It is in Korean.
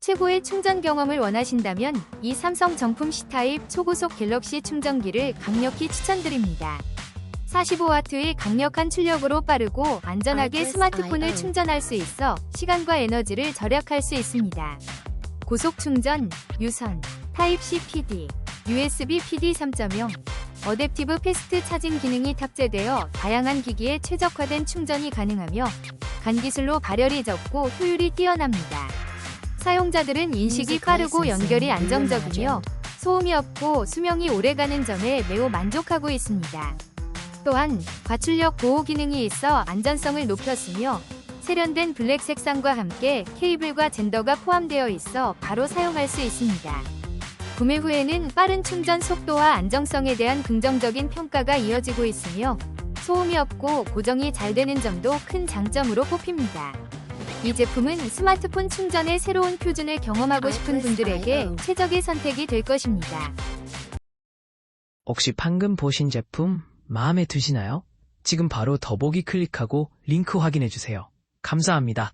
최고의 충전 경험을 원하신다면 이 삼성 정품 C타입 초고속 갤럭시 충전기를 강력히 추천드립니다. 45W의 강력한 출력으로 빠르고 안전하게 스마트폰을 충전할 수 있어 시간과 에너지를 절약할 수 있습니다. 고속 충전, 유선, 타입C PD, USB PD 3.0, 어댑티브 패스트 차징 기능이 탑재되어 다양한 기기에 최적화된 충전이 가능하며 간 기술로 발열이 적고 효율이 뛰어납니다. 사용자들은 인식이 빠르고 연결이 안정적이며 소음이 없고 수명이 오래가는 점에 매우 만족하고 있습니다. 또한 과출력 보호 기능이 있어 안전성을 높였으며 세련된 블랙 색상과 함께 케이블과 젠더가 포함되어 있어 바로 사용할 수 있습니다. 구매 후에는 빠른 충전 속도와 안정성에 대한 긍정적인 평가가 이어지고 있으며 소음이 없고 고정이 잘 되는 점도 큰 장점으로 꼽힙니다. 이 제품은 스마트폰 충전의 새로운 표준을 경험하고 싶은 분들에게 최적의 선택이 될 것입니다. 혹시 방금 보신 제품 마음에 드시나요? 지금 바로 더보기 클릭하고 링크 확인해주세요. 감사합니다.